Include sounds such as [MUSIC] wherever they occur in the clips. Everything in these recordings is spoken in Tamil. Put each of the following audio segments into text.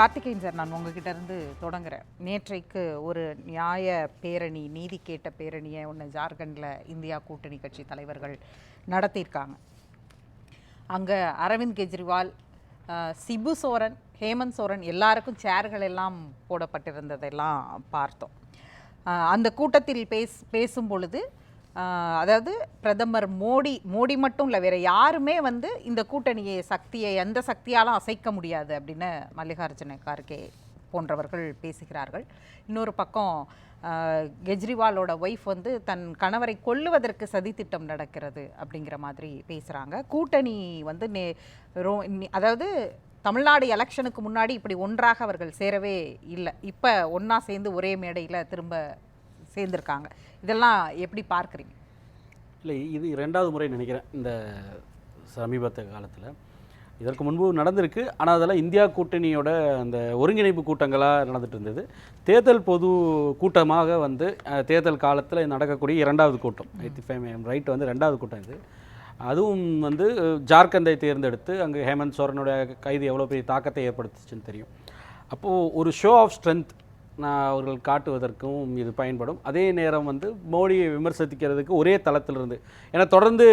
கார்த்திகேயன் சார் நான் உங்ககிட்ட இருந்து தொடங்குறேன். நேற்றைக்கு ஒரு நியாய பேரணி நீதி கேட்ட பேரணியை ஒன்று ஜார்க்கண்டில் இந்தியா கூட்டணி கட்சி தலைவர்கள் நடத்தியிருக்காங்க. அங்கே அரவிந்த் கெஜ்ரிவால் சிபு சோரன் ஹேமந்த் சோரன் எல்லாருக்கும் சேர்கள் எல்லாம் போடப்பட்டிருந்ததெல்லாம் பார்த்தோம். அந்த கூட்டத்தில் பேஸ் பேசும் பொழுது அதாவது பிரதமர் மோடி மோடி மட்டும் இல்லை வேற யாருமே வந்து இந்த கூட்டணியை சக்தியை எந்த சக்தியாலும் அசைக்க முடியாது அப்படின்னு மல்லிகார்ஜுன கார்கே போன்றவர்கள் பேசுகிறார்கள். இன்னொரு பக்கம் கெஜ்ரிவாலோட ஒய்ஃப் வந்து தன் கணவரை கொல்லுவதற்கு சதித்திட்டம் நடக்கிறது அப்படிங்கிற மாதிரி பேசுகிறாங்க கூட்டணி வந்து நே ரோ- அதாவது தமிழ்நாடு எலெக்ஷனுக்கு முன்னாடி இப்படி ஒன்றாக அவர்கள் சேரவே இல்லை. இப்போ ஒன்றா சேர்ந்து ஒரே மேடையில் திரும்ப சேர்ந்துருக்காங்க. இதெல்லாம் எப்படி பார்க்குறீங்க? இல்லை இது ரெண்டாவது முறை நினைக்கிறேன் இந்த சமீபத்த காலத்தில். இதற்கு முன்பு நடந்திருக்கு ஆனால் அதெல்லாம் இந்தியா கூட்டணியோட அந்த ஒருங்கிணைப்பு கூட்டங்களாக நடந்துட்டு இருந்தது. தேர்தல் பொது கூட்டமாக வந்து தேர்தல் காலத்தில் நடக்கக்கூடிய இரண்டாவது கூட்டம். ஐத்தி ஃபைவ் ரைட் வந்து ரெண்டாவது கூட்டம் இது. அதுவும் வந்து ஜார்க்கண்டை தேர்ந்தெடுத்து அங்கே ஹேமந்த் சோரனுடைய கைது எவ்வளோ பெரிய தாக்கத்தை ஏற்படுத்துச்சுன்னு தெரியும். அப்போது ஒரு ஷோ ஆஃப் ஸ்ட்ரென்த் நான் அவர்கள் காட்டுவதற்கும் இது பயன்படும். அதே நேரம் வந்து மோடியை விமர்சிக்கிறதுக்கு ஒரே தளத்திலிருந்து. ஏன்னா தொடர்ந்து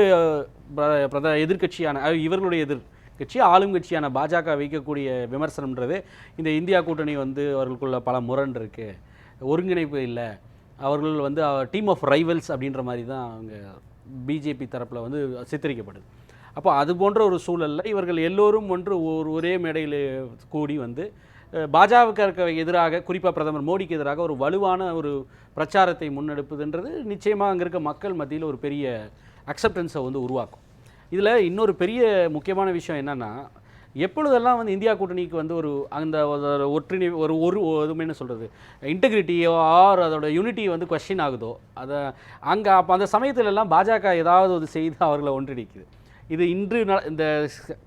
பிரத எதிர்க்கட்சியான இவர்களுடைய எதிர் கட்சி ஆளும் கட்சியான பாஜக வைக்கக்கூடிய விமர்சனம்ன்றது இந்த இந்தியா கூட்டணி வந்து அவர்களுக்குள்ள பல முரண் இருக்கு ஒருங்கிணைப்பு இல்லை. அவர்கள் வந்து டீம் ஆஃப் ரைவல்ஸ் அப்படின்ற மாதிரி தான் அவங்க பிஜேபி தரப்பில் வந்து சித்தரிக்கப்படுது. அப்போ அது போன்ற ஒரு சூழலில் இவர்கள் எல்லோரும் ஒன்று ஒரு ஒரே மேடையில் கூடி வந்து பாஜகவுக்கு எதிராக குறிப்பாக பிரதமர் மோடிக்கு எதிராக ஒரு வலுவான ஒரு பிரச்சாரத்தை முன்னெடுப்பதுன்றது நிச்சயமாக அங்கே இருக்க மக்கள் மத்தியில் ஒரு பெரிய அக்செப்டன்ஸை வந்து உருவாக்கும். இதில் இன்னொரு பெரிய முக்கியமான விஷயம் என்னன்னா எப்பொழுதெல்லாம் வந்து இந்தியா கூட்டணிக்கு வந்து ஒரு அந்த ஒரு ஒரு ஒரு இதுமே என்ன சொல்கிறது இன்டெகிரிட்டியோ ஆர் அதோட யூனிட்டி வந்து கொஸ்டின் ஆகுதோ அதை அங்கே அப்போ அந்த சமயத்துலலாம் பாஜக ஏதாவது ஒரு செய்து அவர்களை ஒன்றிணைக்குது. இது இன்று இந்த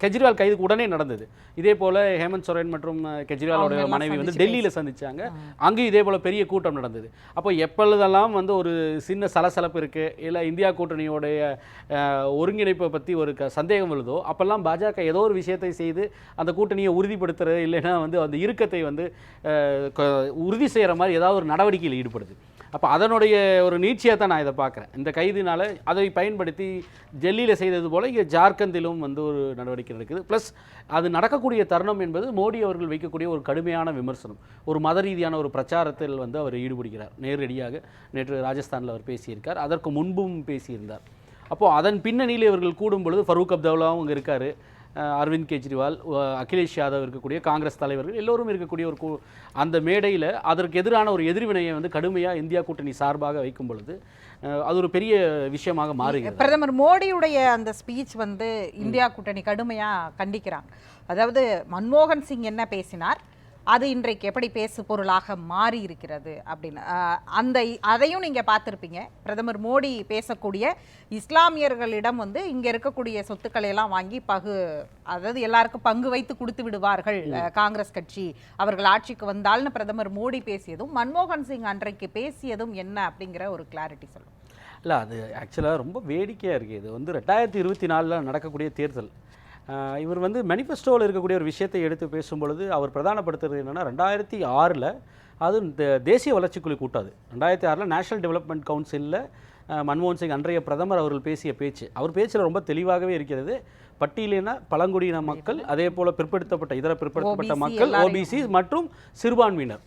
கெஜ்ரிவால் கைதுக்கு உடனே நடந்தது. இதே போல் ஹேமந்த் சோரன் மற்றும் கெஜ்ரிவாலோட மனைவி வந்து டெல்லியில் சந்திச்சாங்க. அங்கேயும் இதே போல் பெரிய கூட்டம் நடந்தது. அப்போ எப்பொழுதெல்லாம் வந்து ஒரு சின்ன சலசலப்பு இருக்குது இல்லை இந்தியா கூட்டணியோடைய ஒருங்கிணைப்பை பற்றி ஒரு க சந்தேகம் வருதோ அப்போல்லாம் பாஜக ஏதோ ஒரு விஷயத்தை செய்து அந்த கூட்டணியை உறுதிப்படுத்துறது இல்லைன்னா வந்து அந்த இறுக்கத்தை வந்து உறுதி செய்கிற மாதிரி ஏதாவது ஒரு நடவடிக்கையில் ஈடுபடுது. அப்போ அதனுடைய ஒரு நீட்சியாக தான் நான் இதை பார்க்குறேன். இந்த கைதினால் அதை பயன்படுத்தி டெல்லியில் செய்தது போல் இங்கே ஜார்க்கண்டிலும் வந்து ஒரு நடவடிக்கை நடக்குது. ப்ளஸ் அது நடக்கக்கூடிய தருணம் என்பது மோடி அவர்கள் வைக்கக்கூடிய ஒரு கடுமையான விமர்சனம். ஒரு மத ரீதியான ஒரு பிரச்சாரத்தில் வந்து அவர் ஈடுபடுகிறார். நேரடியாக நேற்று ராஜஸ்தானில் அவர் பேசியிருக்கார். அதற்கு முன்பும் பேசியிருந்தார். அப்போது அதன் பின்னணியில் இவர்கள் கூடும் பொழுது ஃபரூக் அப்தவுலாவும் அங்கே இருக்கார். அரவிந்த் கெஜ்ரிவால் அகிலேஷ் யாதவ் இருக்கக்கூடிய காங்கிரஸ் தலைவர்கள் எல்லோரும் இருக்கக்கூடிய ஒரு அந்த மேடையில் அதற்கு எதிரான ஒரு எதிர்வினையை வந்து கடுமையாக இந்தியா கூட்டணி சார்பாக வைக்கும் பொழுது அது ஒரு பெரிய விஷயமாக மாறுகிறது. பிரதமர் மோடியுடைய அந்த ஸ்பீச் வந்து இந்தியா கூட்டணி கடுமையாக கண்டிக்கிறாங்க. அதாவது மன்மோகன் சிங் என்ன பேசினார்? அது இன்றைக்கு எப்படி பேசு பொருளாக மாறி இருக்கிறது அப்படின்னு அந்த அதையும் நீங்க பார்த்திருப்பீங்க. பிரதமர் மோடி பேசக்கூடிய இஸ்லாமியர்களிடம் வந்து இங்க இருக்கக்கூடிய சொத்துக்களை எல்லாம் வாங்கி பகு அதாவது எல்லாருக்கும் பங்கு வைத்து கொடுத்து விடுவார்கள். காங்கிரஸ் கட்சி அவர்கள் ஆட்சிக்கு வந்தால்னு பிரதமர் மோடி பேசியதும் மன்மோகன் சிங் அன்றைக்கு பேசியதும் என்ன அப்படிங்கிற ஒரு கிளாரிட்டி சொல்லும் இல்லை அது ஆக்சுவலாக ரொம்ப வேடிக்கையாக இருக்குது இது வந்து ரெண்டாயிரத்தி இருபத்தி நாலில் நடக்கக்கூடிய தேர்தல். இவர் வந்து மேனிஃபெஸ்டோவில் இருக்கக்கூடிய ஒரு விஷயத்தை எடுத்து பேசும்பொழுது அவர் பிரதானப்படுத்துறது என்னென்னா ரெண்டாயிரத்தி ஆறில் அது இந்த தேசிய வளர்ச்சிக்குழு கூட்டாது. ரெண்டாயிரத்தி ஆறில் நேஷனல் டெவலப்மெண்ட் கவுன்சிலில் மன்மோகன் சிங் அன்றைய பிரதமர் அவர்கள் பேசிய பேச்சு. அவர் பேச்சில் ரொம்ப தெளிவாகவே இருக்கிறது. பட்டியலின பழங்குடியின மக்கள் அதே போல் பிற்படுத்தப்பட்ட இதர பிற்படுத்தப்பட்ட மக்கள். ஓபிசி மற்றும் சிறுபான்மையினர்.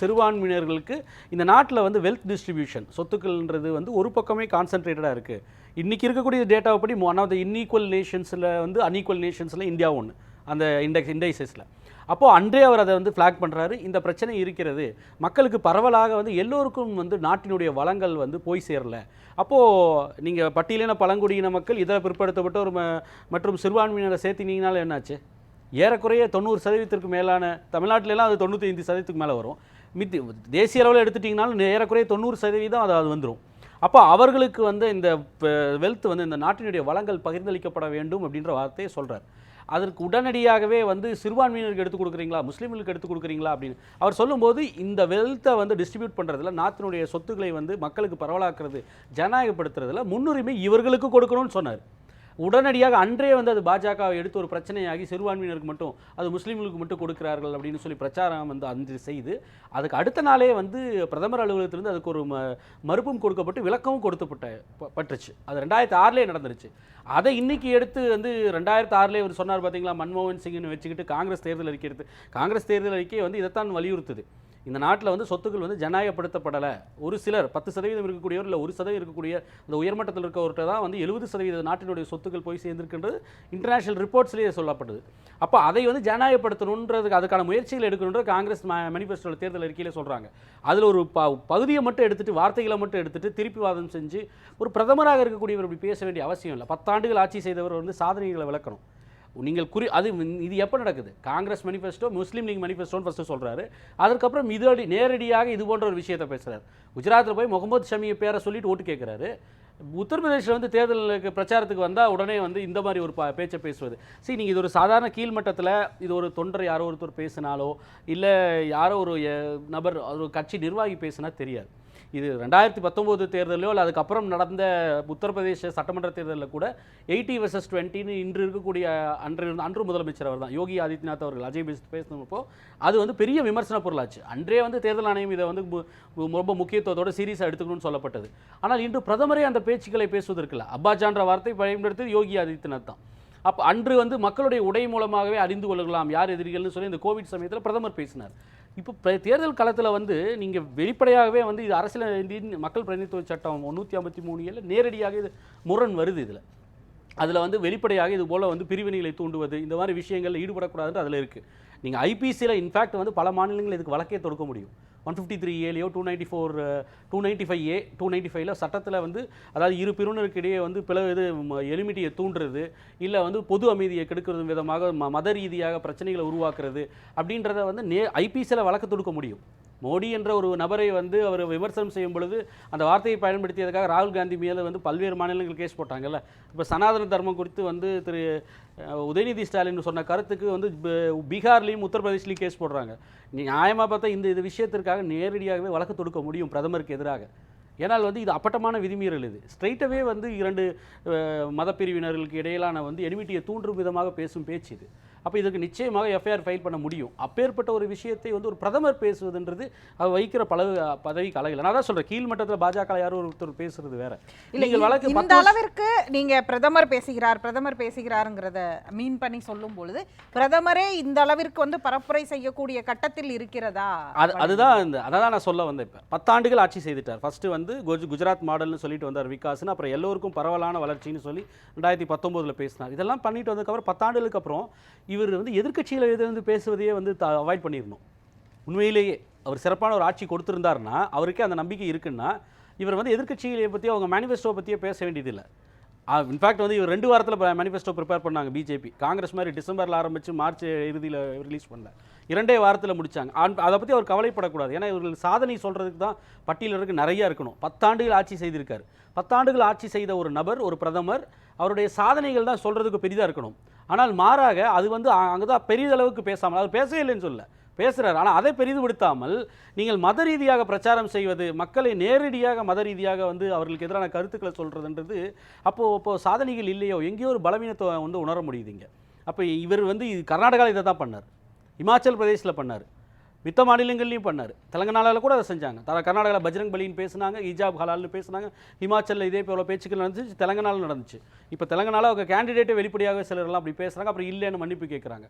சிறுபான்மையினர்களுக்கு இந்த நாட்டில் வந்து வெல்த் டிஸ்ட்ரிபியூஷன் சொத்துக்கள்ன்றது வந்து ஒரு பக்கமே கான்சென்ட்ரேட்டடாக இருக்குது இன்றைக்கி இருக்கக்கூடிய டேட்டாவை படி ஒன் ஆஃப் த இன்ஈக்குவல் நேஷன்ஸில் வந்து அன்ஈக்குவல் நேஷன்ஸில் இந்தியா ஒன்று அந்த இண்டெக்ஸ் இண்டைசஸில் அப்போது அன்றே அவர் அதை வந்து ஃப்ளாக் பண்ணுறாரு இந்த பிரச்சனை இருக்கிறது. மக்களுக்கு பரவலாக வந்து எல்லோருக்கும் வந்து நாட்டினுடைய வளங்கள் வந்து போய் சேரல. அப்போது நீங்கள் பட்டியலின பழங்குடியின மக்கள் இதில் பிற்படுத்தப்பட்ட ஒரு ம- மற்றும் சிறுபான்மையினரை சேர்த்தினீங்கனால என்னாச்சு? ஏறக்குறைய தொண்ணூறு சதவீதத்திற்கு மேலான தமிழ்நாட்டிலலாம் அது தொண்ணூற்றி ஐந்து சதவீதத்துக்கு மேலே வரும். மித்தி தேசிய அளவில் எடுத்துட்டிங்கனாலும் ஏறக்குறைய தொண்ணூறு சதவீதம் அது அது வந்துடும் அப்போ அவர்களுக்கு வந்து இந்த வெல்த் வந்து இந்த நாட்டினுடைய வளங்கள் பகிர்ந்தளிக்கப்பட வேண்டும் அப்படின்ற வார்த்தையை சொல்கிறார் அதற்கு உடனடியாகவே வந்து சிறுபான்மையினருக்கு எடுத்து கொடுக்குறீங்களா? முஸ்லீம்களுக்கு எடுத்து கொடுக்குறீங்களா? அப்படின்னு. அவர் சொல்லும்போது இந்த வெல்த்தை வந்து டிஸ்ட்ரிபியூட் பண்ணுறதுல நாட்டினுடைய சொத்துக்களை வந்து மக்களுக்கு பரவலாக்குறது ஜனநாயகப்படுத்துறதுல முன்னுரிமை இவர்களுக்கு கொடுக்கணும்னு சொன்னார். உடனடியாக அன்றே வந்து அது பாஜகவை எடுத்து ஒரு பிரச்சனையாகி சிறுபான்மையினருக்கு மட்டும் அது முஸ்லீம்களுக்கு மட்டும் கொடுக்கிறார்கள் அப்படின்னு சொல்லி பிரச்சாரம் வந்து அந்த செய்து அதுக்கு அடுத்த நாளே வந்து பிரதமர் அலுவலகத்திலிருந்து அதுக்கு ஒரு ம மறுப்பும் கொடுக்கப்பட்டு விளக்கமும் கொடுத்துப்பட்ட பட்டுச்சு அது ரெண்டாயிரத்தி ஆறுலேயே நடந்துருச்சு. அதை இன்னைக்கு எடுத்து வந்து ரெண்டாயிரத்தி ஆறுலேயே அவர் சொன்னார் பார்த்தீங்களா மன்மோகன் சிங்னு வச்சுக்கிட்டு காங்கிரஸ் தேர்தல் அறிக்கை எடுத்து காங்கிரஸ் தேர்தல் அறிக்கை வந்து இதைத்தான் வலியுறுத்துது. இந்த நாட்டில் வந்து சொத்துக்கள் வந்து ஜனநாயகப்படுத்தப்படலை. ஒரு சிலர் பத்து சதவீதம் இருக்கக்கூடியவர் இல்லை ஒரு சதவீதம் இருக்கக்கூடிய அந்த உயர்மட்டத்தில் இருக்கவர்கிட்ட தான் வந்து எழுபது சதவீத நாட்டினுடைய சொத்துக்கள் போய் சேர்ந்திருக்கின்றது. இன்டர்நேஷனல் ரிப்போர்ட்ஸ்லேயே சொல்லப்படுது அப்போ அதை வந்து ஜனநாயகப்படுத்தணுன்றதுக்கு அதுக்கான முயற்சிகள் எடுக்கணுன்றது காங்கிரஸ் மேனிஃபெஸ்டோவில் தேர்தல் அறிக்கையில் சொல்கிறாங்க அதில் ஒரு ப பகுதியை மட்டும் எடுத்துட்டு வார்த்தைகளை மட்டும் எடுத்துட்டு திருப்பி வாதம் செஞ்சு ஒரு பிரதமராக இருக்கக்கூடியவர் இப்படி பேச வேண்டிய அவசியம் இல்லை. பத்தாண்டுகள் ஆட்சி செய்தவர் வந்து சாதனைகளை விளக்கணும். நீங்கள் குறி அது இது எப்போ நடக்குது? காங்கிரஸ் மேனிஃபெஸ்டோ முஸ்லீம் லீக் மேனிஃபெஸ்டோன்னு ஃபஸ்ட்டு சொல்கிறாரு அதுக்கப்புறம் இதோடி நேரடியாக இது போன்ற ஒரு விஷயத்தை பேசுகிறார் குஜராத்தில் போய் முகமது ஷமியை பேரை சொல்லிட்டு ஓட்டு கேட்குறாரு உத்தரப்பிரதேசில் வந்து தேர்தலுக்கு பிரச்சாரத்துக்கு வந்தால் உடனே வந்து இந்த மாதிரி ஒரு ப பேச்சை பேசுவது. சரி நீங்கள் இது ஒரு சாதாரண கீழ்மட்டத்தில் இது ஒரு தொண்டர் யாரோ ஒருத்தர் பேசினாலோ இல்லை யாரோ ஒரு நபர் ஒரு கட்சி நிர்வாகி பேசினா தெரியாது. இது ரெண்டாயிரத்தி பத்தொம்போது தேர்தலையோ இல்லை அதுக்கப்புறம் நடந்த உத்தரப்பிரதேச சட்டமன்ற தேர்தலில் கூட எயிட்டி வர்சஸ் டுவெண்ட்டின்னு இன்று இருக்கக்கூடிய அன்று அன்று முதலமைச்சர் அவர் தான் யோகி ஆதித்யநாத் அவர்கள் அஜய் பேசி பேசினப்போ அது வந்து பெரிய விமர்சன பொருளாச்சு. அன்றே வந்து தேர்தல் ஆணையம் இதை வந்து ரொம்ப முக்கியத்துவத்தோட சீரியஸாக எடுத்துக்கணும்னு சொல்லப்பட்டது. ஆனால் இன்று பிரதமரே அந்த பேச்சுக்களை பேசுவதற்கில்ல அப்பாஜான்ற வார்த்தை பயன்படுத்தி யோகி ஆதித்யநாத் தான். அப்போ அன்று வந்து மக்களுடைய உடை மூலமாகவே அறிந்து கொள்ளலாம் யார் எதிரிகள்னு சொல்லி இந்த கோவிட் சமயத்தில் பிரதமர் பேசினார். இப்போ தேர்தல் களத்தில் வந்து நீங்கள் வெளிப்படையாகவே வந்து இது அரசியல் மக்கள் பிரதிநிதித்துவ சட்டம் முந்நூற்றி ஐம்பத்தி மூணு ஏழில் நேரடியாக இது முரண் வருது இதில். அதில் வந்து வெளிப்படையாக இது போல் வந்து பிரிவினைகளை தூண்டுவது இந்த மாதிரி விஷயங்களில் ஈடுபடக்கூடாதுன்னு அதில் இருக்குது நீங்கள் ஐபிசியில் இன்ஃபேக்ட் வந்து பல மாநிலங்கள் இதுக்கு வழக்கே தொடுக்க முடியும். One fifty three ஏலையோ two ninety four two ninety five A two ninety ஃபைவ்ல சட்டத்தில் வந்து அதாவது இரு பிரிவினருக்கு இடையே வந்து பிள இது எலிமிட்டியை தூண்டுறது இல்லை வந்து பொது அமைதியை கெடுக்கிறது விதமாக ம மத ரீதியாக பிரச்சனைகளை உருவாக்குறது அப்படின்றத வந்து நே ஐபிசியில் வழக்கு தொடுக்க முடியும். மோடி என்ற ஒரு நபரை வந்து அவர் விமர்சனம் செய்யும் பொழுது அந்த வார்த்தையை பயன்படுத்தியதுக்காக ராகுல் காந்தி மேலே வந்து பல்வேறு மாநிலங்கள் கேஸ் போட்டாங்கல்ல. இப்போ சனாதன தர்மம் குறித்து வந்து திரு உதயநிதி ஸ்டாலின் சொன்ன கருத்துக்கு வந்து பீகார்லேயும் உத்தரப்பிரதேஷ்லேயும் கேஸ் போடுறாங்க. நியாயமாக பார்த்தா இந்த இது விஷயத்திற்காக நேரடியாகவே வழக்கு தொடுக்க முடியும் பிரதமருக்கு எதிராக. ஏனால் வந்து இது அப்பட்டமான விதிமீறல் இது. ஸ்ட்ரைட்டாகவே வந்து இரண்டு மதப்பிரிவினர்களுக்கு இடையிலான வந்து எனிமிட்டியை தூண்டும் விதமாக பேசும் பேச்சு இது. அப்போ இதுக்கு நிச்சயமாக எஃப்ஐஆர் ஃபைல் பண்ண முடியும். அப்பேற்பட்ட ஒரு விஷயத்தை வந்து ஒரு பிரதமர் பேசுவதுன்றது அவர் வைக்கிற பல பதவி கலைகள். நான் தான் சொல்கிறேன் கீழ் மட்டத்தில் பாஜக யாரோ ஒருத்தர் பேசுறது வேற. இல்ல நீங்கள் வழக்கு இந்த அளவிற்கு நீங்க பிரதமர் பேசுகிறார் பிரதமர் பேசுகிறாருங்கிறத மீன் பண்ணி சொல்லும் பொழுது பிரதமரே இந்த அளவிற்கு வந்து பரப்புரை செய்யக்கூடிய கட்டத்தில் இருக்கிறதா? அது அதுதான் இந்த அதை தான் நான் சொல்ல வந்தேன் இப்போ. பத்தாண்டுகள் ஆட்சி செய்துட்டார். ஃபர்ஸ்ட் வந்து குஜ- குஜராத் மாடல்னு சொல்லிட்டு வந்தார் விகாஸ்னு அப்புறம் எல்லோருக்கும் பரவலான வளர்ச்சின்னு சொல்லி ரெண்டாயிரத்தி பத்தொம்போதில் பேசினார். இதெல்லாம் பண்ணிட்டு வந்ததுக்கப்புறம் பத்தாண்டுகளுக்கு அப்புறம் இவர் வந்து எதிர்க்கட்சியில் எது வந்து பேசுவதையே வந்து அவாய்ட் பண்ணிடணும். உண்மையிலேயே அவர் சிறப்பான ஒரு ஆட்சி கொடுத்துருந்தாருன்னா அவருக்கே அந்த நம்பிக்கை இருக்குன்னா இவர் வந்து எதிர்கட்சிகளை பற்றி அவங்க மேனிஃபெஸ்டோ பற்றியே பேச வேண்டியதில்லை. இன்ஃபேக்ட் வந்து இவர் ரெண்டு வாரத்தில் மேனிஃபெஸ்டோ ப்ரிப்பேர் பண்ணாங்க பிஜேபி காங்கிரஸ் மாதிரி டிசம்பரில் ஆரம்பித்து மார்ச் இறுதியில் ரிலீஸ் பண்ணல. இரண்டே வாரத்தில் முடித்தாங்க ஆன்- அதை பற்றி அவர் கவலைப்படக்கூடாது. ஏன்னா இவர்கள் சாதனை சொல்கிறதுக்கு தான் பட்டியலருக்கு நிறையா இருக்கணும். பத்தாண்டுகள் ஆட்சி செய்திருக்கார். பத்தாண்டுகள் ஆட்சி செய்த ஒரு நபர் ஒரு பிரதமர் அவருடைய சாதனைகள் தான் சொல்கிறதுக்கு பெரிதாக இருக்கணும். ஆனால் மாறாக அது வந்து அங்கே தான் பெரிதளவுக்கு பேசாமல் அது பேசவே இல்லைன்னு சொல்ல பேசுகிறார் ஆனால் அதை பெரிதுபடுத்தாமல் நீங்கள் மத ரீதியாக பிரச்சாரம் செய்வது மக்களை நேரடியாக மத ரீதியாக வந்து அவர்களுக்கு எதிரான கருத்துக்களை சொல்கிறதுன்றது அப்போது அப்போது சாதனைகள் இல்லையோ? எங்கேயோ ஒரு பலவீனத்தை வந்து உணர முடியுதுங்க அப்போ இவர் வந்து கர்நாடகாவில் இதை தான் பண்ணார். இமாச்சல் பிரதேசில் பண்ணார். மித்த மாநிலங்கள்லையும் பண்ணார். தெலங்கானாவில் கூட அதை செஞ்சாங்க. தர கர்நாடகாவில் பஜ்ரங் பலின்னு பேசுனாங்க இஜாப் ஹலால்னு பேசுனாங்க ஹிமாச்சலில் இதே போல பேச்சுக்கள் நடந்துச்சு தெலங்கானாவில் நடந்துச்சு. இப்போ தெலங்கானாவில் அவங்க கேண்டிடேட்டை வெளிப்படையாக சிலர்லாம் அப்படி பேசுகிறாங்க அப்புறம் இல்லைன்னு மன்னிப்பு கேட்குறாங்க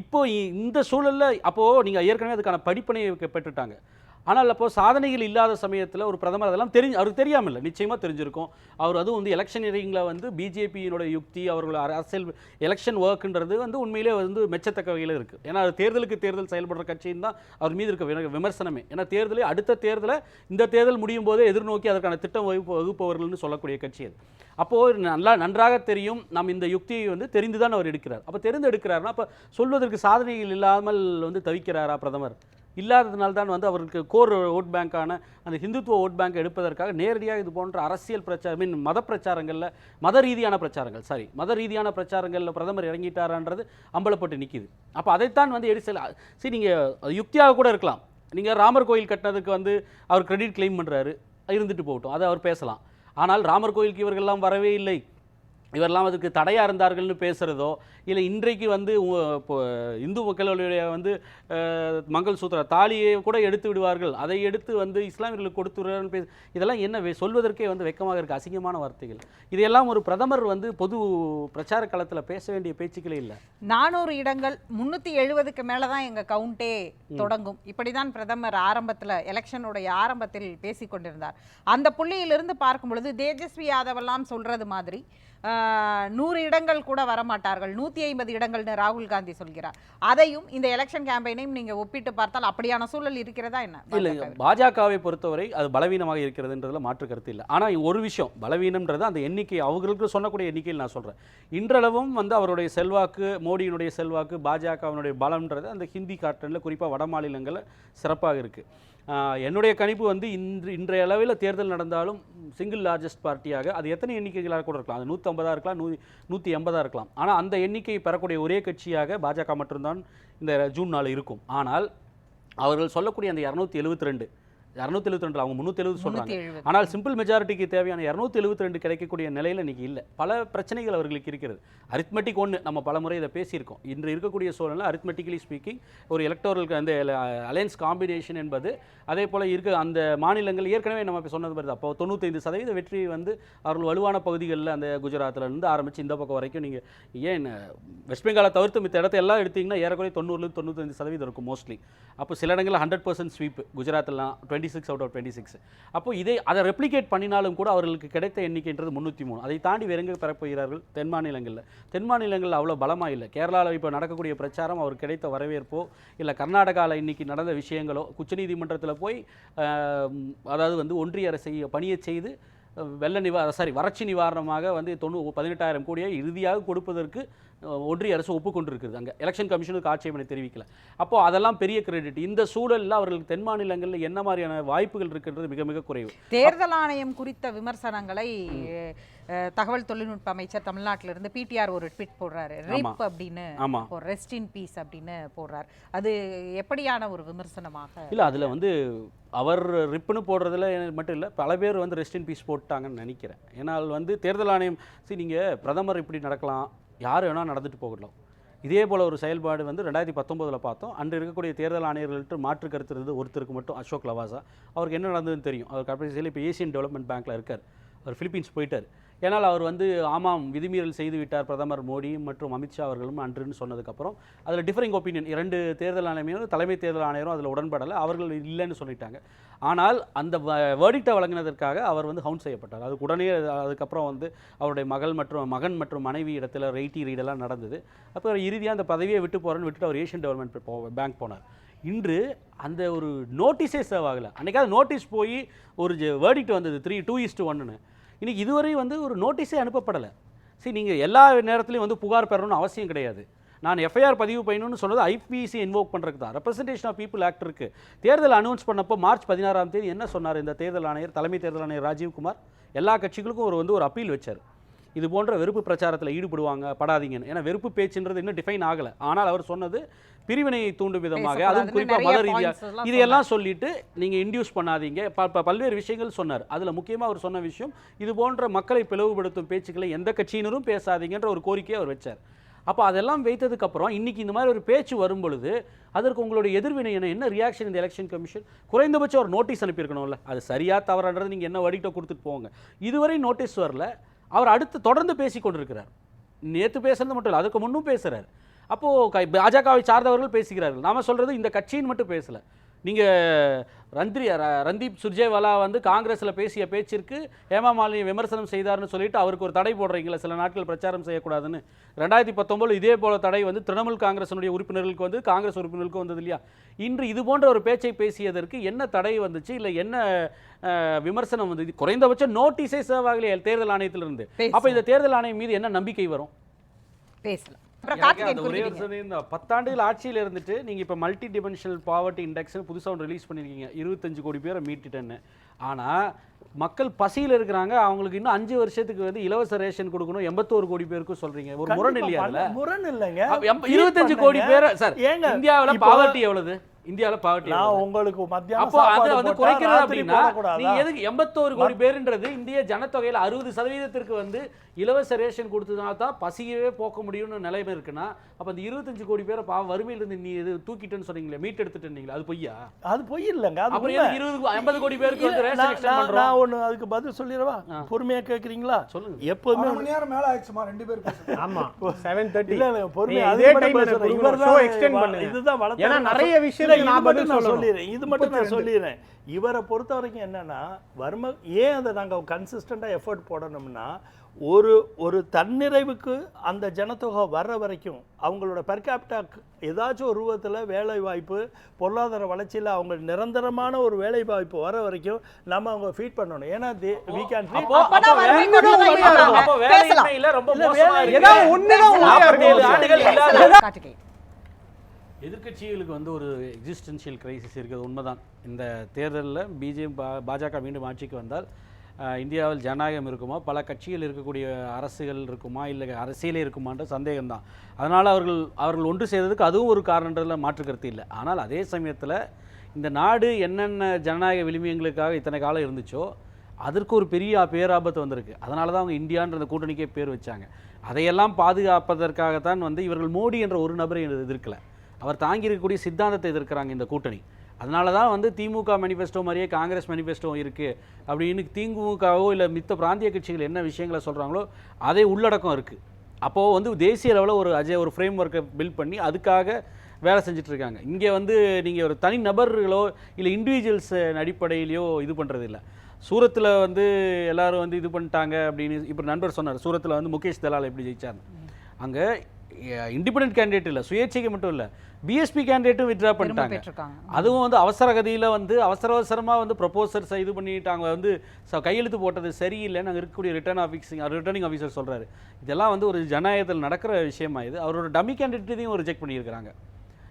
இப்போ இந்த சூழலில் அப்போது நீங்கள் ஏற்கனவே அதுக்கான படிப்பனையை பெற்றுட்டாங்க. ஆனால் அப்போ சாதனைகள் இல்லாத சமயத்தில் ஒரு பிரதமர் அதெல்லாம் தெரிஞ்சு அவருக்கு தெரியாமல் இல்லை நிச்சயமாக தெரிஞ்சிருக்கும். அவர் அதுவும் வந்து எலெக்ஷனியரிங்கில் வந்து பிஜேபியினோட யுக்தி அவர்களோட அரசியல் எலெக்ஷன் ஒர்க்குன்றது வந்து உண்மையிலே வந்து மெச்சத்தக்க வகையில் இருக்குது ஏன்னா அது தேர்தலுக்கு தேர்தல் செயல்படுற கட்சியும் தான் அவர் மீது இருக்க விமர்சனமே. ஏன்னா தேர்தலே அடுத்த தேர்தலை இந்த தேர்தல் முடியும் போதே எதிர்நோக்கி அதற்கான திட்டம் வகுப்பு வகுப்பவர்கள்னு சொல்லக்கூடிய கட்சி அது. அப்போது நல்லா நன்றாக தெரியும் நாம் இந்த யுக்தியை வந்து தெரிந்து தான் அவர் எடுக்கிறார். அப்போ தெரிந்து எடுக்கிறாருன்னா அப்போ சொல்வதற்கு சாதனைகள் இல்லாமல் வந்து தவிக்கிறாரா பிரதமர்? இல்லாததுனால தான் வந்து அவருக்கு கோர் ஓட் பேங்க்கான அந்த ஹிந்துத்துவ ஓட் பேங்க் எடுப்பதற்காக நேரடியாக இது போன்ற அரசியல் பிரச்சாரம் மீன் மத பிரச்சாரங்களில் மத ரீதியான பிரச்சாரங்கள் சாரி மத ரீதியான பிரச்சாரங்களில் பிரதமர் இறங்கிட்டாரான்றது அம்பலப்பட்டு நிற்கிது அப்போ அதைத்தான் வந்து எடிசல் சரி நீங்கள் யுக்தியாக கூட இருக்கலாம். நீங்கள் ராமர் கோயில் கட்டினதுக்கு வந்து அவர் கிரெடிட் கிளைம் பண்ணுறாரு இருந்துட்டு போகட்டும் அதை அவர் பேசலாம். ஆனால் ராமர் கோயிலுக்கு இவர்கள்லாம் வரவே இல்லை. இவரெல்லாம் அதுக்கு தடையாக இருந்தார்கள்னு பேசுகிறதோ இல்லை இன்றைக்கு வந்து இப்போ இந்து மக்களுடைய வந்து மங்கள் சூத்திர தாலியை கூட எடுத்து விடுவார்கள். அதை எடுத்து வந்து இஸ்லாமியர்களுக்கு கொடுத்து விடுறார்கள் பேச இதெல்லாம் என்ன சொல்வதற்கே வந்து வெக்கமாக இருக்குது அசிங்கமான வார்த்தைகள். இதையெல்லாம் ஒரு பிரதமர் வந்து பொது பிரச்சார காலத்தில் பேச வேண்டிய பேச்சுக்களே இல்லை. நானூறு இடங்கள் முன்னூத்தி எழுபதுக்கு மேல தான் எங்க கவுண்டே தொடங்கும். இப்படிதான் பிரதமர் ஆரம்பத்துல எலெக்ஷனுடைய ஆரம்பத்தில் பேசிக் கொண்டிருந்தார் அந்த புள்ளியிலிருந்து பார்க்கும் பொழுது தேஜஸ்வி யாதவ் எல்லாம் சொல்றது மாதிரி நூறு இடங்கள் கூட வரமாட்டார்கள். நூத்தி ஐம்பது இடங்கள்னு ராகுல் காந்தி சொல்கிறார். அதையும் இந்த எலெக்ஷன் கேம்பெயினையும் நீங்க ஒப்பிட்டு பார்த்தால் அப்படியான சூழல் இருக்கிறதா என்ன? இல்லை? பாஜகவை பொறுத்தவரை அது பலவீனமாக இருக்கிறதுன்றதுல மாற்று கருத்து இல்லை. ஆனால் ஒரு விஷயம் பலவீனம்ன்றது அந்த எண்ணிக்கை அவங்களுக்கு சொல்லக்கூடிய எண்ணிக்கையில் நான் சொல்கிறேன் இன்றளவும் வந்து அவருடைய செல்வாக்கு மோடியினுடைய செல்வாக்கு பாஜகவினுடைய பலம்ன்றது அந்த ஹிந்தி காட்டனில் குறிப்பாக வட மாநிலங்களில் சிறப்பாக இருக்குது என்னுடைய கணிப்பு வந்து இன்று இன்றைய அளவில் தேர்தல் நடந்தாலும் சிங்கிள் லார்ஜஸ்ட் பார்ட்டியாக அது எத்தனை எண்ணிக்கைகளாக கூட இருக்கலாம். அது நூற்றம்பதாக இருக்கலாம் நூ நூற்றி எண்பதாக இருக்கலாம். ஆனால் அந்த எண்ணிக்கையை பெறக்கூடிய ஒரே கட்சியாக பாஜக மட்டும்தான் இந்த ஜூன் நாள் இருக்கும். ஆனால் அவர்கள் சொல்லக்கூடிய அந்த இரநூத்தி எழுபத்தி ரெண்டு இரநூத்தி எழுபத்தி ரெண்டு அவங்க முந்நூற்றி எழுபது சொல்கிறாங்க ஆனால் சிம்பிள் மெஜாரிட்டிக்கு தேவையான இரநூத்தி எழுபத்தி ரெண்டு கிடைக்கக்கூடிய நிலையில் இன்னைக்கு இல்லை. பல பிரச்சனைகள் அவர்களுக்கு இருக்கிறது. அரித்மெட்டிக் ஒன்று நம்ம பல முறை இதை பேசியிருக்கோம். இன்று இருக்கக்கூடிய சூழலில் அரித்மெட்டிக்கலி ஸ்பீக்கிங் ஒரு எலக்டோரல் அந்த அலையன்ஸ் காம்பினேஷன் என்பது அதே போல் இருக்க அந்த மாநிலங்கள் ஏற்கனவே நம்ம இப்ப சொன்னது மாதிரி அப்போ தொண்ணூத்தைந்து சதவீத வெற்றி வந்து அவர்கள் வலுவான பகுதிகளில் அந்த குஜராத்ல இருந்து ஆரம்பித்து இந்த பக்கம் வரைக்கும் நீங்கள் ஏன் வெஸ்ட் பெங்காலை தவிர்த்து மித்த இடத்த எல்லாம் எடுத்தீங்கன்னா ஏறக்குறைய தொண்ணூறுலேருந்து தொண்ணூத்தஞ்சு சதவீதம் இருக்கும் மோஸ்ட்லி அப்போ சில இடங்களில் hundred percent sweep குஜராத்லாம் twenty six out of twenty six அப்போ இதை அதை ரெப்ளிகேட் பண்ணினாலும் கூட அவர்களுக்கு கிடைத்த எண்ணிக்கைன்றது முந்நூற்றி மூணு. அதை தாண்டி வேற எங்கே பெறப்போகிறார்கள்? தென் மாநிலங்களில். தென் மாநிலங்களில் அவ்வளோ பலமாக இல்லை. கேரளாவில் இப்போ நடக்கக்கூடிய பிரச்சாரம் அவர் கிடைத்த வரவேற்போ இல்லை கர்நாடகாவில் இன்னைக்கு நடந்த விஷயங்களோ உச்சநீதிமன்றத்தில் போய் அதாவது வந்து ஒன்றிய அரசை பணியை செய்து வெள்ள நிவா சாரி வறட்சி நிவாரணமாக வந்து தொண்ணூ பதினெட்டாயிரம் கோடியை இறுதியாக கொடுப்பதற்கு ஒன்றிய அரசு ஒப்புக்கொண்டிருக்குது அங்கே எலெக்ஷன் கமிஷனுக்கு ஆட்சேபனை தெரிவிக்கல. அப்போ அதெல்லாம் பெரிய கிரெடிட் இந்த சூழலில் அவர்களுக்கு தென் மாநிலங்களில் என்ன மாதிரியான வாய்ப்புகள் இருக்கின்றது மிக மிக குறைவு. தேர்தல் ஆணையம் குறித்த விமர்சனங்களை தகவல் தொழில்நுட்ப அமைச்சர் தமிழ்நாட்டில இருந்து பிடிஆர் ஒரு ட்வீட் போடுறாரு. ரிப் அப்படின்னு ரெஸ்ட் இன் பீஸ் அப்படின்னு போடுறார். அது எப்படியான ஒரு விமர்சனமாக? இல்லை அதில் வந்து அவர் ரிப்புன்னு போடுறதுல மட்டும் இல்லை பல பேர் வந்து ரெஸ்ட் இன் பீஸ் போட்டாங்கன்னு நினைக்கிறேன். ஏன்னால் வந்து தேர்தல் ஆணையம் சரி நீங்கள் பிரதமர் இப்படி நடக்கலாம் யார் வேணால் நடந்துட்டு போகலாம் இதே போல் ஒரு செயல்பாடு வந்து ரெண்டாயிரத்தி பத்தொம்போதில் பார்த்தோம். அன்று இருக்கக்கூடிய தேர்தல் ஆணையர்கள்ட்டு மாற்று கருத்து இருந்தது. ஒருத்தருக்கு மட்டும் அசோக் லவாசா. அவருக்கு என்ன நடந்ததுன்னு தெரியும். அவர் கடைசியில் இப்போ ஏசியன் டெவலப்மெண்ட் பேங்க்கில் இருக்கார். அவர் ஃபிலிப்பீன்ஸ் போயிட்டார். ஏன்னால் அவர் வந்து ஆமாம் விதிமீறல் செய்து விட்டார் பிரதமர் மோடி மற்றும் அமித்ஷா அவர்களும் அன்றுன்னு சொன்னதுக்கப்புறம். அதில் டிஃபரிங் ஒப்பீனியன் இரண்டு தேர்தல் ஆணையரும் தலைமை தேர்தல் ஆணையரும் அதில் உடன்படலை அவர்கள் இல்லைன்னு சொல்லிட்டாங்க. ஆனால் அந்த வேர்டிக்டை வழங்கினதற்காக அவர் வந்து ஹவுண்ட் செய்யப்பட்டார். அதுக்கு உடனே அதுக்கப்புறம் வந்து அவருடைய மகள் மற்றும் மகன் மற்றும் மனைவி இடத்துல ரெய்டி ரீடெல்லாம் நடந்தது. அப்போ இறுதியாக அந்த பதவியை விட்டு போகிறேன்னு விட்டுட்டு அவர் ஏஷியன் டெவலப்மெண்ட் பேங்க் போனார். இன்று அந்த ஒரு நோட்டீஸே சேவ் ஆகலை. அன்றைக்காவது நோட்டீஸ் போய் ஒரு வேர்டிக்ட் வந்தது த்ரீ டூ இஸ்ட் ஒன்றுன்னு இன்றைக்கி இதுவரை வந்து ஒரு நோட்டீஸே அனுப்பப்படலை. சரி நீங்கள் எல்லா நேரத்துலையும் வந்து புகார் பெறணும்னு அவசியம் கிடையாது. நான் எஃப்ஐஆர் பதிவு பண்ணணும்னு சொன்னது ஐபிசி இன்வோக் பண்ணுறதுக்கு தான். ரெப்ரசன்டேஷன் ஆஃப் பீப்புள் ஆக்ட் இருக்கு. தேர்தல் அனௌன்ஸ் பண்ணப்போ மார்ச் பதினாறாம் தேதி என்ன சொன்னார் இந்த தேர்தல் ஆணையர் தலைமை தேர்தல் ஆணையர் ராஜீவ்குமார்? எல்லா கட்சிகளுக்கும் ஒரு வந்து ஒரு அப்பீல் வச்சார். இது போன்ற வெறுப்பு பிரச்சாரத்தில் ஈடுபடுவாங்க படாதீங்கன்னு. ஏன்னா வெறுப்பு பேச்சுன்றது இன்னும் டிஃபைன் ஆகலை. ஆனால் அவர் சொன்னது பிரிவினையை தூண்டும் விதமாக அதுவும் குறிப்பாக மத ரீதியாக இதையெல்லாம் சொல்லிட்டு நீங்கள் இன்டியூஸ் பண்ணாதீங்க. பல்வேறு விஷயங்கள் சொன்னார். அதில் முக்கியமாக அவர் சொன்ன விஷயம் இது போன்ற மக்களை பிளவுபடுத்தும் பேச்சுக்களை எந்த கட்சியினரும் பேசாதீங்கன்ற ஒரு கோரிக்கையை அவர் வச்சார். அப்போ அதெல்லாம் வைத்ததுக்கப்புறம் இன்னைக்கு இந்த மாதிரி ஒரு பேச்சு வரும் பொழுது அதற்கு உங்களுடைய எதிர்வினை என்ன? என்ன ரியாக்ஷன் இந்த எலெக்ஷன் கமிஷன் குறைந்தபட்சம் ஒரு நோட்டீஸ் அனுப்பியிருக்கணும்ல. அது சரியா தவறான்றது நீங்கள் என்ன வடிகிட்ட கொடுத்துட்டு போங்க. இதுவரை நோட்டீஸ் வரல. அவர் அடுத்து தொடர்ந்து பேசி கொண்டிருக்கிறார். நேற்று பேசுறது மட்டும் இல்லை அதுக்கு முன்னும் பேசுகிறார் அப்போது பாஜகவை சார்ந்தவர்கள் பேசுகிறார்கள். நாம சொல்கிறது இந்த கட்சின்னு மட்டும் பேசலை. நீங்கள் ரந்திரி ரந்தீப் சுர்ஜேவாலா வந்து காங்கிரஸில் பேசிய பேச்சிற்கு ஹேமா மாலினி விமர்சனம் செய்தார்னு சொல்லிட்டு அவருக்கு ஒரு தடை போடுறீங்களா சில நாட்கள் பிரச்சாரம் செய்யக்கூடாதுன்னு. ரெண்டாயிரத்தி பத்தொம்போது இதே போல தடை வந்து திரிணாமுல் காங்கிரஸினுடைய உறுப்பினர்களுக்கு வந்து காங்கிரஸ் உறுப்பினர்களுக்கு வந்தது இல்லையா? இன்று இது போன்ற ஒரு பேச்சை பேசியதற்கு என்ன தடை வந்துச்சு? இல்லை என்ன விமர்சனம் வந்து குறைந்தபட்சம் நோட்டீஸே சேவ் ஆகலையே தேர்தல் ஆணையத்திலிருந்து. அப்போ இந்த தேர்தல் ஆணையம் மீது என்ன நம்பிக்கை வரும்? பேசலாம். அப்புறம் கார்த்திகேயன் ஒரே இந்த பத்தாண்டுகள் ஆட்சியில் இருந்துட்டு நீங்க இப்ப மல்டி டிமென்ஷனல் பாவர்ட்டி இண்டெக்ஸ்னு புதுசா ஒன்று ரிலீஸ் பண்ணிருக்கீங்க. இருபத்தஞ்சு கோடி பேரை மீட்டுட்டேன்னு. ஆனா மக்கள் பசியில் இருக்கிறாங்க. அவங்களுக்கு இன்னும் அஞ்சு வருஷத்துக்கு வந்து இலவச ரேஷன் கொடுக்கணும். எண்பத்தோரு கோடி பேருக்கும் சொல்றீங்க. ஒரு முரண் இல்லையா முரண் இல்லைங்க. இருபத்தஞ்சு கோடி பேர் சார் ஏங்க இந்தியாவுல பாவர்ட்டி எவ்வளவு? இந்தியாவில் பாவர்ட்டி நான் உங்களுக்கு மத்தியானம் அப்போ அதை வந்து குறைக்கிறது அப்படின்னா? நீங்க எதுக்கு எண்பத்தோரு கோடி பேருன்றது? இந்திய ஜனத்தொகையில அறுபது சதவீதத்திற்கு வந்து இலவச ரேஷன் கொடுத்ததுனால தான் பசியவே போக்க முடியும்னு நிலைமை இருக்குன்னா அப்ப அந்த இருபத்தஞ்சு கோடி பேரை பாவ வறுமையில இருந்து நீ இது தூக்கிட்டேன்னு சொன்னீங்களே மீட் எடுத்துட்டீங்களே அது பொய்யா? அது பொய் இல்லைங்க அது அப்புறம் இருபது ஐம்பது கோடி பேருக்கு வந்து ரேஷன் நான் எக்ஸ்டெண்ட் நான்- பண்றோம்? நான் ஒண்ணு அதுக்கு பதில் சொல்லிடவா? பொறுமையா கேக்குறீங்களா? சொல்லுங்க. எப்பவுமே அரை மணி நேரம் மேல ஆயிடுச்சுமா ரெண்டு பேர் பேசுறது? [LAUGHS] ஆமா செவன் தேர்ட்டி இல்ல இல்ல பொறுமையா நீ அது இதே பண்ணுங்க. இதுதான் வளர்த்தது. ஏன்னா நிறைய சொல்- நான் பதில் மட்டும் நான். சொல்லிடுறேன். இது மட்டும் நான் சொல்லிடுறேன். இவரை பொறுத்த வரைக்கும் என்னன்னா வறுமை ஏன் அதை நாங்க கன்சிஸ்டண்டா எஃபர்ட் போடணும்னா ஒரு ஒரு தன்னிறைவுக்கு அந்த ஜனத்தொகை வர்ற வரைக்கும் அவங்களோட பெர் கேபிட்டா ஏதாச்சும் ஒரு ரூபத்தில் வேலை வாய்ப்பு பொருளாதார வளர்ச்சியில் அவங்க நிரந்தரமான ஒரு வேலை வாய்ப்பு வர வரைக்கும் நம்ம அவங்க ஃபீட் பண்ணணும். ஏன்னா வி கேன் ரொம்ப எதிர்கட்சிகளுக்கு எதிர்க்கட்சிகளுக்கு வந்து ஒரு எக்ஸிஸ்டன்ஷியல் கிரைசிஸ் இருக்குது உண்மைதான். இந்த தேர்தலில் பிஜேபி பாஜக மீண்டும் ஆட்சிக்கு வந்தால் இந்தியாவில் ஜனநாயகம் இருக்குமா? பல கட்சிகள் இருக்கக்கூடிய அரசுகள் இருக்குமா? இல்லை அரசியலே இருக்குமான்ற சந்தேகம்தான். அதனால் அவர்கள் அவர்கள் ஒன்று செய்ததுக்கு அதுவும் ஒரு காரணன்றதில் மாற்று கருத்து இல்லை. ஆனால் அதே சமயத்தில் இந்த நாடு என்னென்ன ஜனநாயக விளிமியங்களுக்காக இத்தனை காலம் இருந்துச்சோ அதற்கு ஒரு பெரிய பேராபத்து வந்திருக்கு. அதனால தான் அவங்க இந்தியான்ற அந்த கூட்டணிக்கே பேர் வச்சாங்க. அதையெல்லாம் பாதுகாப்பதற்காகத்தான் வந்து இவர்கள் மோடி என்ற ஒரு நபரை எதிர்க்கலை. அவர் தாங்கி இருக்கக்கூடிய சித்தாந்தத்தை எதிர்க்கிறாங்க இந்த கூட்டணி. அதனால தான் வந்து திமுக மேனிஃபெஸ்டோ மாதிரியே காங்கிரஸ் மேனிஃபெஸ்டோ இருக்குது அப்படின்னு திமுகவோ இல்லை மித்த பிராந்திய கட்சிகள் என்ன விஷயங்களை சொல்கிறாங்களோ அதே உள்ளடக்கம் இருக்குது அப்போது வந்து தேசிய அளவில் ஒரு அஜய் ஒரு ஃப்ரேம் ஒர்க்கை பில்ட் பண்ணி அதுக்காக வேலை செஞ்சிட்ருக்காங்க இங்கே வந்து நீங்கள் ஒரு தனி நபர்களோ இல்லை இண்டிவிஜுவல்ஸ் அடிப்படையிலையோ இது பண்ணுறது இல்லை. சூரத்தில் வந்து எல்லோரும் வந்து இது பண்ணிட்டாங்க அப்படின்னு இப்போ நண்பர் சொன்னார். சூரத்தில் வந்து முகேஷ் தலால் எப்படி ஜெயிச்சார் அங்கே இண்டிபெண்டன்ட் கேண்டிடேட் இல்லை சுயேட்சைக்கு மட்டும் இல்லை பிஎஸ்பி கேண்டிடேட்டும் திரும்ப பண்ணிட்டாங்க. அதுவும் வந்து அவசர கதியில் வந்து அவசர அவசரமாக வந்து ப்ரொபோசர்ஸ் இது பண்ணிட்டாங்க வந்து கையெழுத்து போட்டது சரியில்லைன்னு அங்கே இருக்கக்கூடிய ரிட்டர்ன் ஆஃபீஸிங் ரிட்டர்னிங் ஆஃபீஸர் சொல்கிறாரு இதெல்லாம் வந்து ஒரு ஜனநாயகத்தில் நடக்கிற விஷயமா இது. அவரோட டம்மி கேண்டிடேட்டையும் ரிஜெக்ட் பண்ணியிருக்கிறாங்க.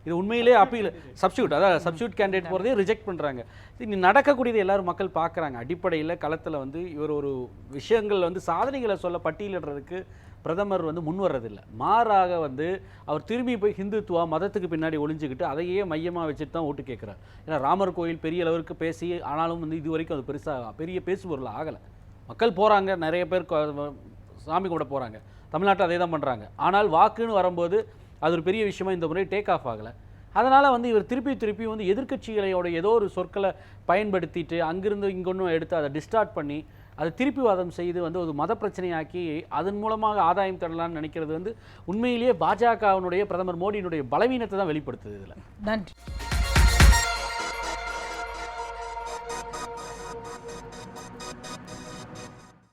இது உண்மையிலே அப்பீல் சப்ஸ்டியூட் அதாவது சப்ஸ்டியூட் கேண்டிடேட் போகிறதே ரிஜெக்ட் பண்ணுறாங்க இது நடக்கக்கூடியது எல்லாரும் மக்கள் பார்க்குறாங்க அடிப்படையில் களத்தில் வந்து இவர் ஒரு விஷயங்கள் வந்து சாதனைகளை சொல்ல பட்டியலிடுறதுக்கு பிரதமர் வந்து முன் வர்றதில்லை. மாறாக வந்து அவர் திரும்பி போய் ஹிந்துத்துவா மதத்துக்கு பின்னாடி ஒளிஞ்சிக்கிட்டு அதையே மையமாக வச்சுட்டு தான் ஓட்டு கேட்குறாரு. ஏன்னா ராமர் கோயில் பெரிய அளவிற்கு பேசி ஆனாலும் வந்து இது வரைக்கும் அது பெருசாக பெரிய பேசுபொருள் ஆகலை. மக்கள் போகிறாங்க நிறைய பேர் சாமி கூட போகிறாங்க தமிழ்நாட்டில் அதே தான் பண்ணுறாங்க ஆனால் வாக்குன்னு வரும்போது அது ஒரு பெரிய விஷயமா இந்த முறை டேக் ஆஃப் ஆகலை. அதனால் வந்து இவர் திருப்பி திருப்பி வந்து எதிர்க்கட்சிகளையோட ஏதோ ஒரு சொற்களை பயன்படுத்திட்டு அங்கிருந்து இங்கொன்னும் எடுத்து அதை டிஸ்டார்ட் பண்ணி அதை திருப்பி வாதம் செய்து வந்து ஒரு மத பிரச்சனையாக்கி அதன் மூலமாக ஆதாயம் தரலாம்னு நினைக்கிறது வந்து உண்மையிலேயே பாஜகவினுடைய பிரதமர் மோடியினுடைய பலவீனத்தை தான் வெளிப்படுத்துது இதில். நன்றி.